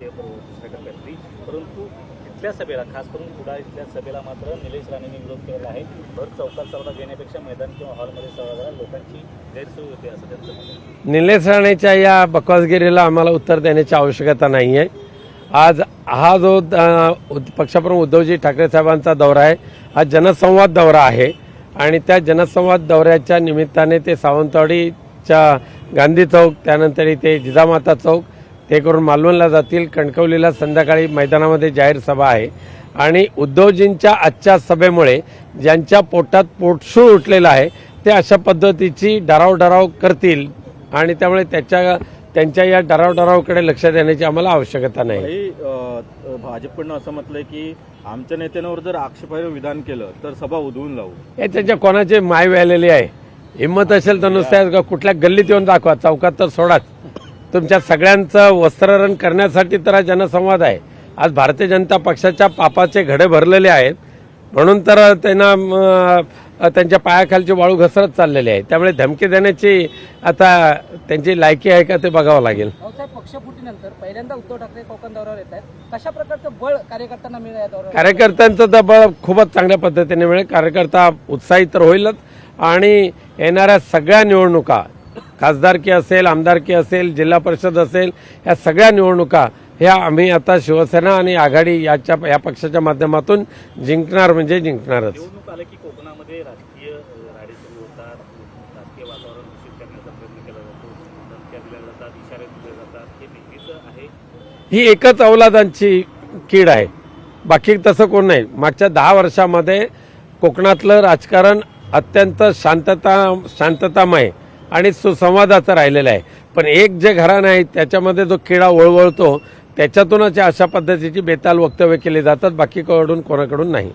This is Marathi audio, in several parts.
हो, दुसऱ्या टप्प्यातली परंतु इथल्या सभेला खास करून कुडाळ इथल्या सभेला मात्र निलेश राणेंनी विरोध केलेला आहे. भर चौकात सहभाग घेण्यापेक्षा मैदान किंवा हॉलमध्ये सहभाग झाला लोकांची गैरसोय होते असं त्यांचं निलेश राणेच्या या बकवासगिरीला आम्हाला उत्तर देण्याची आवश्यकता नाही आहे. आज हा जो पक्षप्रमुख उद्धवजी ठाकरे साहेबांचा दौरा आहे हा जनसंवाद दौरा आहे. आणि त्या जनसंवाद दौऱ्याच्या निमित्ताने ते सावंतवाडीच्या गांधी चौक त्यानंतर इथे जिजामाता चौक ते करून मालवणला जातील. कणकवलीला संध्याकाळी मैदानामध्ये जाहीर सभा आहे. आणि उद्धवजींच्या आजच्या सभेमुळे ज्यांच्या पोटात पोटसूळ उठलेलं आहे ते अशा पद्धतीची डराव डराव करतील. आणि त्यामुळे त्याच्या त्यांच्या या डराव डरावकडे लक्ष देण्याची आम्हाला आवश्यकता नाही. भाजपकडनं असं म्हटलंय की आमच्या नेत्यांवर जर आक्षेपार्ह विधान केलं तर सभा उधळून लावू. हे त्यांच्या कोणाचे माय व्यालेली आहे? हिंमत असेल तर नुसत्या कुठल्या गल्लीत येऊन दाखवा चौकात तर सोडाच. तुमच्या सगळ्यांचं वस्त्रहरण करण्यासाठी तर हा जनसंवाद आहे. आज भारतीय जनता पक्षाच्या पापाचे घडे भरलेले आहेत. म्हणून तर त्यांना त्यांच्या पायाखालची वाळू घसरत चाललेली आहे. त्यामुळे धमकी देण्याची आता त्यांची लायकी आहे का ते बघावं लागेल. पक्षफुटीनंतर पहिल्यांदा उद्धव ठाकरे कोकण दौऱ्यावर येत आहेत. कशा प्रकारचं बळ कार्यकर्त्यांना मिळेल कार्यकर्त्यांचं दबाव खूपच चांगल्या पद्धतीने मिळेल. कार्यकर्ता उत्साहित तर होईलच आणि येणाऱ्या सगळ्या निवडणुका खासदारकी असेल आमदारकी असेल जिल्हा परिषद असेल या सगळ्या निवडणुका ह्या आम्ही आता शिवसेना आणि आघाडी याच्या या पक्षाच्या माध्यमातून जिंकणार म्हणजे जिंकणारच. हे ही एकच अवलादांची कीड आहे. बाकी तसं कोण नाही. मागच्या दहा वर्षामध्ये कोकणातलं राजकारण अत्यंत शांतता शांततामय. आणि सुसंवादाचं राहिलेलं आहे. पण एक जे घराणं आहे त्याच्यामध्ये जो किडा वळवळतो त्याच्यातूनच अशा पद्धतीची बेताल वक्तव्य केली जातात. बाकीकडून कोणाकडून नाही.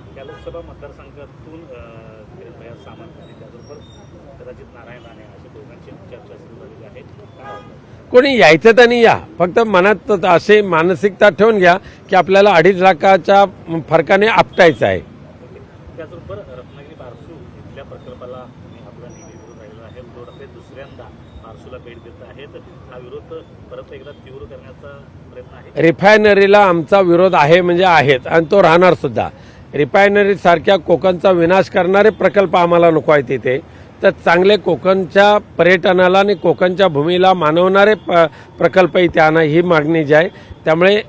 कोणी यायचं त्यांनी या. फक्त मनात अशी मानसिकता ठेवून घ्या की आपल्याला अडीच लाखाच्या फरकाने आपटायचं आहे. त्याचबरोबर रत्नागिरी बारसू इथल्या प्रकल्पाला तुम्ही आपला नेहमी विरोध राहिलेला दुसऱ्यांदा बारसूला भेट देत आहेत. हा विरोध परत एकदा तीव्र करण्याचा प्रयत्न आहे. रिफायनरीला आमचा विरोध आहे म्हणजे आहेच आणि तो राहणार सुद्धा. रिफायनरी सारख्या कोकणचा विनाश करणारे प्रकल्प आम्हाला नको आहेत तिथे तर चांगले कोकणच्या पर्यटनाला आणि कोकणच्या भूमीला मानवणारे प- प्रकल्प इथे आणा ही मागणी जी आहे. त्यामुळे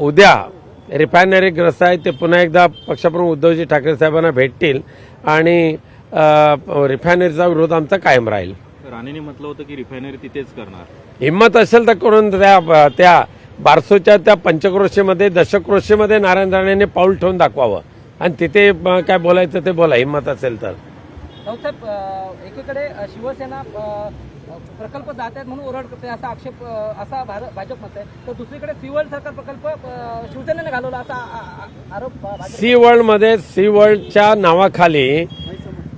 उद्या रिफायनरी ग्रस्त आहे ते पुन्हा एकदा पक्षप्रमुख उद्धवजी ठाकरे साहेबांना भेटतील. आणि रिफायनरीचा विरोध आमचा कायम राहील. राणेंनी म्हटलं होतं की रिफायनरी तिथेच करणार. हिंमत असेल तर करून त्या त्या बारसोच्या त्या पंचक्रोशीमध्ये दशक्रोशीमध्ये नारायण राणेने पाऊल ठेवून दाखवावं. आणि तिथे काय बोलायचं ते बोला हिंमत असेल तर. एकीकडे शिवसेना प्रकल्प जात आहेत म्हणून ओरड करते असा आक्षेप असा भाजप म्हणत आहे. तर दुसरीकडे सिवल सरकार प्रकल्प अं, शिवसेनेने घालवला असा आरोप सी वर्ल्डमध्ये सी वर्ल्डच्या नावाखाली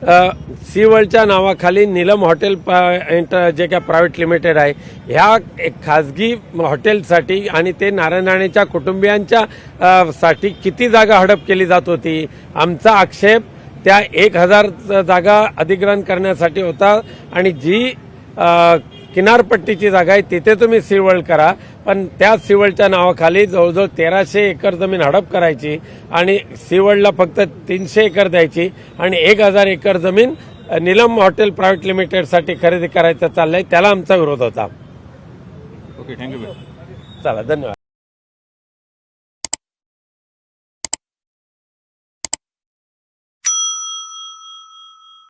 सी वर्ल्डच्या नावाखाली नीलम हॉटेल प- जे काय प्रायव्हेट लिमिटेड आहे ह्या खाजगी हॉटेलसाठी आणि ते नारायण राणेच्या कुटुंबियांच्या साठी किती जागा हडप केली जात होती? आमचा आक्षेप त्या एक हजार जागा अधिग्रहण करण्यासाठी होता आणि जी किनारपट्टीची जागा आहे तिथे तुम्ही सिवळ करा. पण त्या सिवळच्या नावाखाली जवळजवळ तेराशे एकर जमीन हडप करायची आणि सिवळला फक्त तीनशे एकर द्यायची आणि एक हजार एकर जमीन निलम हॉटेल प्रायव्हेट लिमिटेडसाठी खरेदी करायचं चाललंय त्याला आमचा विरोध होता. ओके थँक्यू चला धन्यवाद.